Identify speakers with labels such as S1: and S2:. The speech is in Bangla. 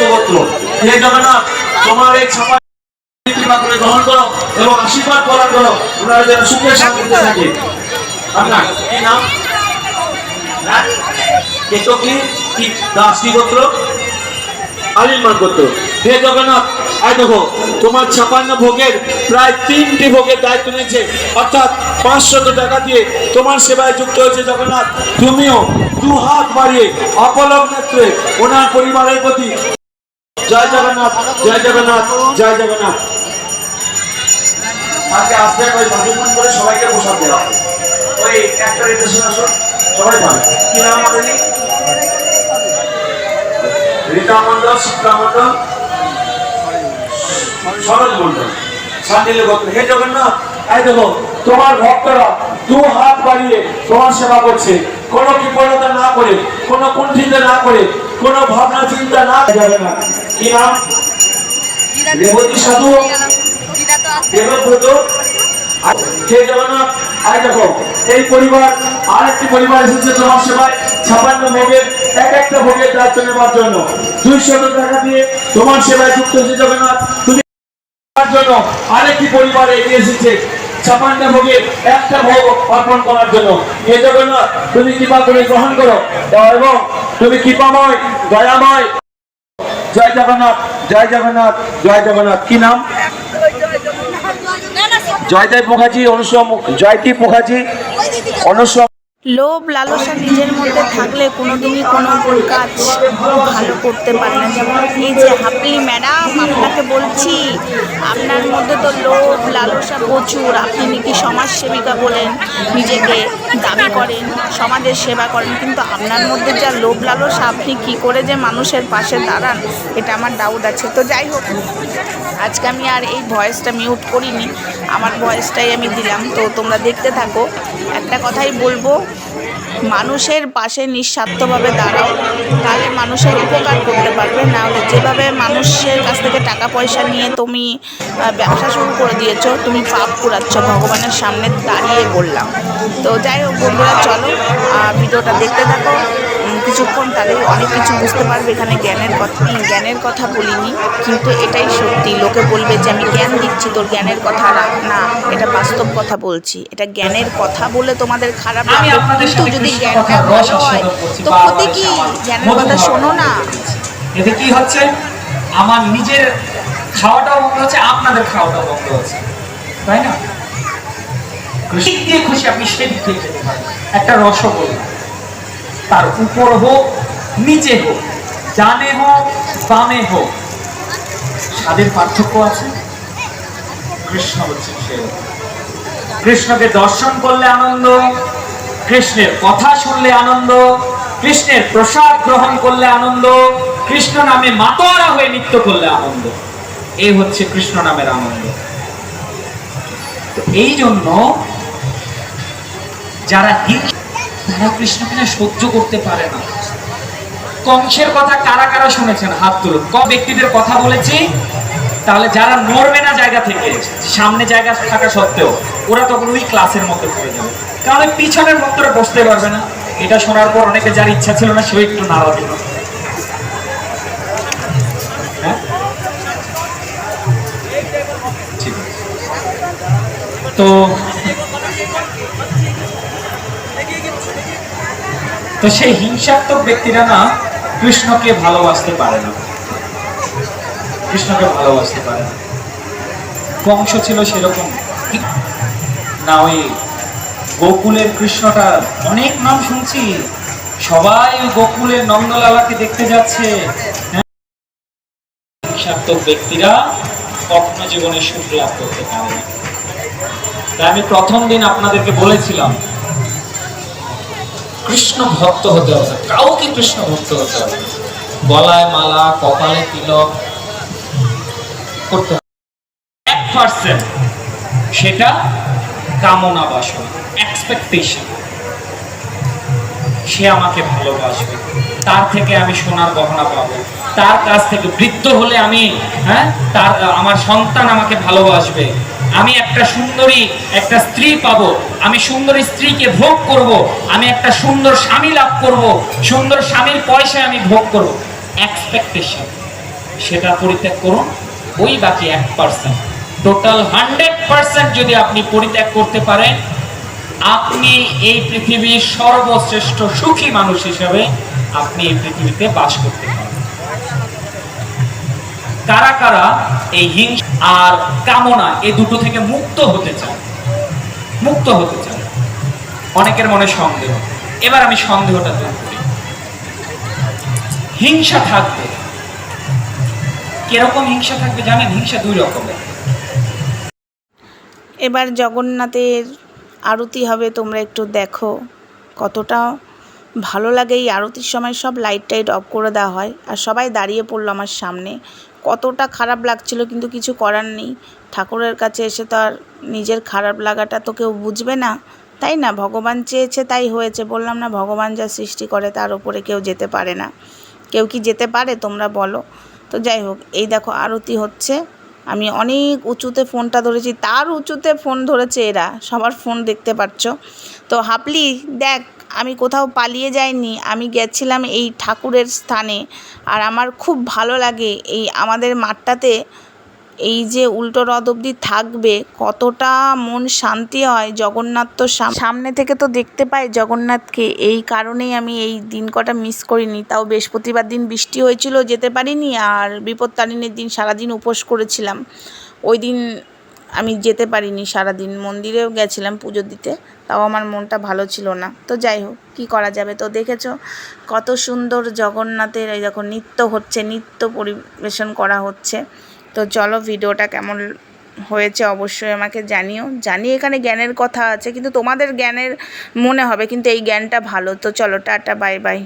S1: শুভগোত্র হে জগন্নাথ, তোমার এই ছাপা কৃপা করে গ্রহণ করো এবং আশীর্বাদ প্রদান করো। ওনারা যেন সুখে শান্তিতে থাকে। আপনার কি নাম? হ্যাঁ? গোত্র? গোত্র। ভোগের প্রায় তিনটি ভোগের দায়িত্ব নিয়েছে অর্থাৎ টাকা দিয়ে তোমার সেবায় যুক্ত হয়েছে জগন্নাথ। তুমিও দু হাত বাড়িয়ে অপলক নেত্রে ওনার পরিবারের প্রতি জয় জগন্নাথ জয় জগন্নাথ জয় জগন্নাথ। আজকে আসবে ওই ভাজুমন করে সবাইকে প্রসাদ দেওয়া হবে। ওই একটা রেটেশন আসো, সবাই পাবে। কি নাম আমাদের রীতা মন্ডল শিক্ষা মন্ডল সরল মন্ডল শান্তিলে গোত্র। হে জগন্নাথ, এই দেখো, তোমার ভক্তরা দু হাত বাড়িয়ে তোমার সেবা করছে। কোনো বিপরতা না করে, কোনো কুণ্ঠিত না করে কোনো ভাবনা চিন্তা না যাবে না। কি নাম? রেবতী সাধু। দেবব্রত আর দেখো এই পরিবার আর একটি পরিবার এসেছে তোমার সেবায়। ছাপান্ন ভোগের এক একটা ভোগের দায়িত্ব নেবার জন্য। দুইশত টাকা দিয়ে তোমার সেবায় যুক্ত হয়েছে জগন্নাথ। তুমি জন্য আরেকটি পরিবার এগিয়ে এসেছে। ছাপান্ন ভোগের একটা ভোগ অর্পণ করার জন্য। এ জগন্নাথ তুমি কৃপা করে গ্রহণ করো। এবং তুমি কৃপাময় দয়াময়। জয় জগন্নাথ জয় জগন্নাথ জয় জগন্নাথ। কি নাম? জয়দেব মুখার্জি অনুসম জয়দীপ মুখার্জি অনুসম
S2: লোভ, লালসা নিজের মধ্যে থাকলে কোনোদিনই কোনো ভুল কাজ ভালো করতে পারে না। যেমন এই যে হাপলি ম্যাডাম, আপনাকে বলছি, আপনার মধ্যে তো লোভ, লালসা প্রচুর। আপনি নাকি সমাজসেবিকা বলেন নিজেকে দাবি করেন, সমাজের সেবা করেন। কিন্তু আপনার মধ্যে যা লোভ, লালসা, আপনি কি করে যে মানুষের পাশে দাঁড়ান, এটা আমার ডাউট আছে। তো যাই হোক আজকে আমি আর এই ভয়েসটা মিউট করিনি। আমার ভয়েসটাই আমি দিলাম। তো তোমরা দেখতে থাকো। একটা কথাই বলব, মানুষের পাশে নিঃস্বার্থভাবে দাঁড়াও। তাহলে মানুষের উপকার করতে পারবে। না হলে যেভাবে মানুষের কাছ থেকে টাকা পয়সা নিয়ে তুমি ব্যবসা শুরু করে দিয়েছ, তুমি পাপ কুড়াচ্ছ ভগবানের সামনে দাঁড়িয়ে বললাম। তো যাই হোক বন্ধুরা, চলো ভিডিওটা দেখতে থাকো। কিছুক্ষণ তাহলে অনেক কিছু বুঝতে পারবে এখানে জ্ঞানের কথা জ্ঞানের কথা বলিনি কিন্তু এটাই সত্যি। লোকে বলবে যে আমি জ্ঞান দিচ্ছি তোর জ্ঞানের কথা রাখ না এটা বাস্তব কথা বলছি। এটা জ্ঞানের কথা বলে তোমাদের খারাপ লাগবে কিন্তু যদি জ্ঞানটা ভালো হয় তো ক্ষতি কি? জ্ঞানের কথা শোনো না।
S3: এতে কি হচ্ছে? আমার নিজের খাওয়াটাও বন্ধ হচ্ছে আপনাদের খাওয়াটাও বন্ধ হচ্ছে। তাই না? দিক দিয়ে খুশি? আপনি সেদিক দিয়ে খেতে পারেন। একটা রসগোল্লা। তার উপর হোক, নিচে হোক, ডানে হোক, বামে হোক, স্বাদের পার্থক্য আছে? কৃষ্ণ হচ্ছে সে। কৃষ্ণকে দর্শন করলে আনন্দ, কৃষ্ণের কথা শুনলে আনন্দ, কৃষ্ণের প্রসাদ গ্রহণ করলে আনন্দ, কৃষ্ণ নামে মাতোয়ারা হয়ে নৃত্য করলে আনন্দ। এই হচ্ছে কৃষ্ণ নামের আনন্দ। এই জন্য যারা হিংসা তারা কৃষ্ণকে না সহ্য করতে পারে না। কংসের কথা কারা কারা শুনেছেন? হাত তুলুন। ক ব্যক্তিদের কথা বলেছি, তাহলে যারা নড়বে না জায়গা থেকে, সামনে জায়গা থাকা সত্ত্বেও, ওরা তখন ওই ক্লাসের মধ্যে পড়ে যাবে। কারণ পিছনের ভক্তরা বসতে পারবে না। এটা শোনার পর অনেকে যার ইচ্ছা ছিল না, সেও একটু নাড়া দিল। হ্যাঁ? তো তো সেই হিংসাত্মক ব্যক্তিরা না কৃষ্ণকে ভালোবাসতে পারে না। কৃষ্ণকে ভালোবাসতে পারে না। কংস ছিল সেরকম না, ওই গোকুলের কৃষ্ণটা অনেক নাম শুনছি, সবাই ওই গোকুলের নন্দলালাকে দেখতে যাচ্ছে। হ্যাঁ? হিংসাত্মক ব্যক্তিরা কখনো জীবনে সুখ লাভ করতে পারে না। তাই আমি প্রথম দিন আপনাদেরকে বলেছিলাম কৃষ্ণ ভক্ত হতে হবে, কাউকে কৃষ্ণ ভক্ত হতে হবে গলায় মালা, কপালে তিলক, করতে এক পার্সেন্ট সেটা কামনা বাসনা এক্সপেকটেশন সে আমাকে ভালোবাসবে, তার থেকে আমি সোনার গহনা পাবো, তার কাছ থেকে বৃদ্ধ হলে আমি হ্যাঁ তার, আমার সন্তান আমাকে ভালোবাসবে। আমি একটা সুন্দরী একটা স্ত্রী পাবো, আমি সুন্দরী স্ত্রীকে ভোগ করব, আমি একটা সুন্দর স্বামী লাভ করব, সুন্দর স্বামীর পয়সায় আমি ভোগ করব। এক্সপেকটেশন সেটা পরিত্যাগ করুন, ওই বাকি এক পার্সেন্ট টোটাল হান্ড্রেড পার্সেন্ট যদি আপনি পরিত্যাগ করতে পারেন, আপনি এই পৃথিবীর সর্বশ্রেষ্ঠ সুখী মানুষ হিসাবে আপনি এই পৃথিবীতে বাস করতে পারেন। কারা কারা এই হিংসা আর কামনা এই দুটো থেকে মুক্ত হতে চায়? মুক্ত হতে চায়। অনেকের মনে সন্দেহ। এবার আমি সন্দেহটা দূর করি। হিংসা থাকবে। কীরকম হিংসা থাকবে জানেন? হিংসা দুই রকমের।
S2: এবার জগন্নাথের আরতি হবে, তোমরা একটু দেখো কতটা ভালো লাগে। এই আরতির সময় সব লাইট টাইট অফ করে দেওয়া হয় আর সবাই দাঁড়িয়ে পড়ল আমার সামনে। কতটা খারাপ লাগছিল কিন্তু কিছু করার নেই। ঠাকুরের কাছে এসে তো আর নিজের খারাপ লাগাটা তো কেউ বুঝবে না। তাই না? ভগবান চেয়েছে, তাই হয়েছে। বললাম, না, ভগবান যা সৃষ্টি করে তার উপরে কেউ যেতে পারে না। কেউ কি যেতে পারে, তোমরা বলো। তো যাই হোক, এই দেখো আরতি হচ্ছে। আমি অনেক উঁচুতে ফোনটা ধরেছি, তার উঁচুতে ফোন ধরেছে এরা। সবার ফোন দেখতে পাচ্ছ তো হাপলি দেখ আমি কোথাও পালিয়ে যাইনি, আমি গেছিলাম এই ঠাকুরের স্থানে। আর আমার খুব ভালো লাগে এই আমাদের মাঠটাতে এই যে উল্টো রথ অবধি থাকবে, কতটা মন শান্তি হয় জগন্নাথ তো সাম- সামনে থেকে তো দেখতে পাই জগন্নাথকে। এই কারণেই আমি এই দিন কটা মিস করিনি। তাও বৃহস্পতিবার দিন বৃষ্টি হয়েছিল, যেতে পারিনি, আর বিপত্তারিণীর দিন সারাদিন উপোস করেছিলাম। ওই দিন আমি যেতে পারিনি সারাদিন। মন্দিরেও গেছিলাম পুজো দিতে, তাও আমার মনটা ভালো ছিল না। তো যাই হোক, কী করা যাবে? তো দেখেছ, কত সুন্দর জগন্নাথের এই যখন নৃত্য হচ্ছে, নৃত্য পরিবেশন করা হচ্ছে। তো চলো ভিডিওটা কেমন হয়েছে অবশ্যই আমাকে জানিও। জানি এখানে জ্ঞানের কথা আছে, কিন্তু তোমাদের জ্ঞানের মনে হবে, কিন্তু এই জ্ঞানটা ভালো। তো চলো, টাটা, বাই বাই।